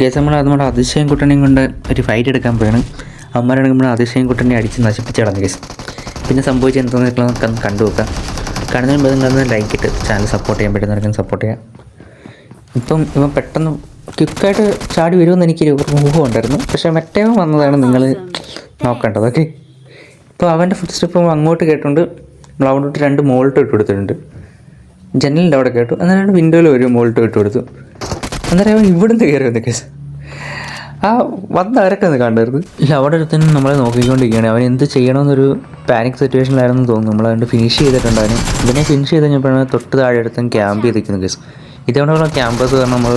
Guys നമ്മൾ നമ്മുടെ അതിശയം കുട്ടനെയും കൊണ്ട് ഒരു ഫൈറ്റ് എടുക്കാൻ പോയാണ് അമ്മമാരാണ് നമ്മൾ അതിശയം കുട്ടനെ അടിച്ച് നശിപ്പിച്ച് കളഞ്ഞു ഗേസ് പിന്നെ സംഭവിച്ച എന്താണെന്ന് നമുക്ക് ഒന്ന് കണ്ടു നോക്കാം. കാണുന്നതിന് നിങ്ങളൊന്ന് ലൈക്ക് ഇട്ട് ചാനൽ സപ്പോർട്ട് ചെയ്യാൻ പറ്റുന്നവർക്ക് സപ്പോർട്ട് ചെയ്യാം. ഇപ്പം ഇവൻ പെട്ടെന്ന് ക്വിക്കായിട്ട് ചാടി വരുമെന്ന് എനിക്കൊരു ഊഹം ഉണ്ടായിരുന്നു. പക്ഷേ മറ്റേ വന്നതാണ് നിങ്ങൾ നോക്കേണ്ടത് ഓക്കെ ഇപ്പോൾ അവന്റെ ഫുഡ് സ്റ്റെപ്പ് അങ്ങോട്ട് കേട്ടുണ്ട് നമ്മൾ അവിടോട്ട് രണ്ട് മോൾട്ട് ഇട്ട് കൊടുത്തിട്ടുണ്ട്. ജനലിന്റെ അവിടെ കേട്ടു. അന്നേരം വിൻഡോയിൽ ഒരു മോൾട്ട് ഇട്ട് കൊടുത്തു. അന്നേരം അവൻ ഇവിടുന്ന് കയറി വന്നു കേസ് ആ വന്ന അവരൊക്കെ ഒന്ന് കണ്ടായിരുന്നു ഇല്ല അവിടെ ഒരുത്തനും നമ്മളെ നോക്കിക്കൊണ്ടിരിക്കുകയാണ്. അവൻ എന്ത് ചെയ്യണമെന്നൊരു പാനിക് സിറ്റുവേഷനിലായിരുന്നു തോന്നുന്നു. നമ്മൾ അതുകൊണ്ട് ഫിനിഷ് ചെയ്തിട്ടുണ്ടായിരുന്നു ഇതിനെ ഫിനിഷ് ചെയ്ത് കഴിഞ്ഞപ്പോഴാണ് തൊട്ട് താഴെ അടുത്തും ക്യാമ്പ് ചെയ്തിരിക്കുന്ന കേസ് ഇതേപോലെയുള്ള ക്യാമ്പസ് കാരണം നമ്മൾ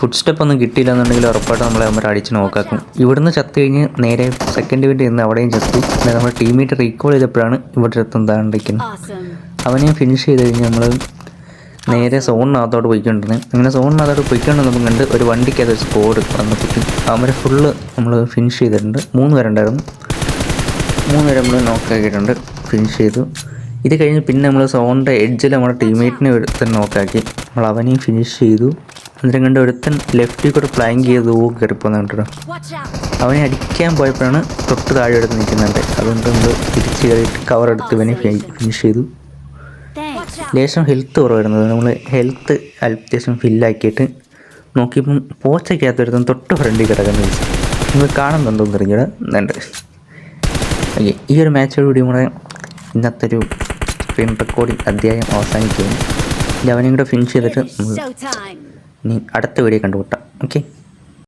ഫുഡ് സ്റ്റെപ്പ് ഒന്നും കിട്ടിയില്ല എന്നുണ്ടെങ്കിൽ ഉറപ്പായിട്ട് നമ്മളെ അവർ അടിച്ച് നോക്കാക്കും ഇവിടുന്ന് ചത്ത് കഴിഞ്ഞ് നേരെ സെക്കൻഡ് വീട്ടിൽ ഇന്ന് അവിടെയും ചത്തു നമ്മുടെ നമ്മൾ ടീമേറ്റ് റീകോൾ ചെയ്തപ്പോഴാണ് ഇവിടെ എത്തുന്നതാണ്ടിരിക്കുന്നത് താണ്ടിരിക്കുന്നത് അവനെ ഫിനിഷ് ചെയ്ത് കഴിഞ്ഞ് നമ്മൾ നേരെ സോണിനകത്തോട്ട് പോയിക്കൊണ്ടിരുന്നത് അങ്ങനെ സോണിനകത്തോട്ട് പോയിക്കൊണ്ടിരുന്നപ്പം കണ്ട് ഒരു വണ്ടിക്കകത്ത് ഒരു സ്കോഡ് വന്നപ്പോഴേക്കും അവരെ ഫുള്ള് നമ്മൾ ഫിനിഷ് ചെയ്തിട്ടുണ്ട്. മൂന്ന് പേരുണ്ടായിരുന്നു. മൂന്ന് പേര് നമ്മൾ നോക്കാക്കിയിട്ടുണ്ട് ഫിനിഷ് ചെയ്തു. ഇത് കഴിഞ്ഞ് പിന്നെ നമ്മൾ സോണിന്റെ എഡ്ജിൽ നമ്മുടെ ടീംമേറ്റിനെ ഒരുത്തൻ നോക്കാക്കി നമ്മൾ അവനെയും ഫിനിഷ് ചെയ്തു. അന്നേരം കണ്ട് ഒരുത്തൻ ലെഫ്റ്റിൽ കൂടെ പ്ലാങ്ക് ചെയ്ത് ഓ കയറിപ്പോന്ന് കണ്ടിട്ടോ അവനെ അടിക്കാൻ പോയപ്പോഴാണ് തൊട്ട് താഴെ എടുത്ത് നിൽക്കുന്നുണ്ട്. അതുകൊണ്ട് നമ്മൾ തിരിച്ച് കയറിയിട്ട് കവർ എടുത്ത് ഇവനെ ഫിനിഷ് ചെയ്തു. ലേശം ഹെൽത്ത് കുറവായിരുന്നത് നമ്മൾ ഹെൽത്ത് അത്യാവശ്യം ഫില്ലാക്കിയിട്ട് നോക്കിയപ്പം പോച്ചയ്ക്കകത്തൊരുത്തം തൊട്ട് ഫ്രണ്ടിൽ കിടക്കുന്ന. വെച്ചു നിങ്ങൾ കാണുന്നുണ്ടോ എന്ന് അറിഞ്ഞൂടെ. ഉണ്ട് ഓക്കെ ഈ ഒരു മാച്ചോടുകൂടി നമ്മുടെ ഇന്നത്തെ ഒരു സ്ക്രീൻ റെക്കോർഡിംഗ് അധ്യായം അവസാനിക്കുകയാണ്. ഇനി അവനെയും കൂടെ ഫിനിഷ് ചെയ്തിട്ട് നീ ഇനി അടുത്ത വീഡിയോ കണ്ടുമുട്ടാം. ഓക്കെ?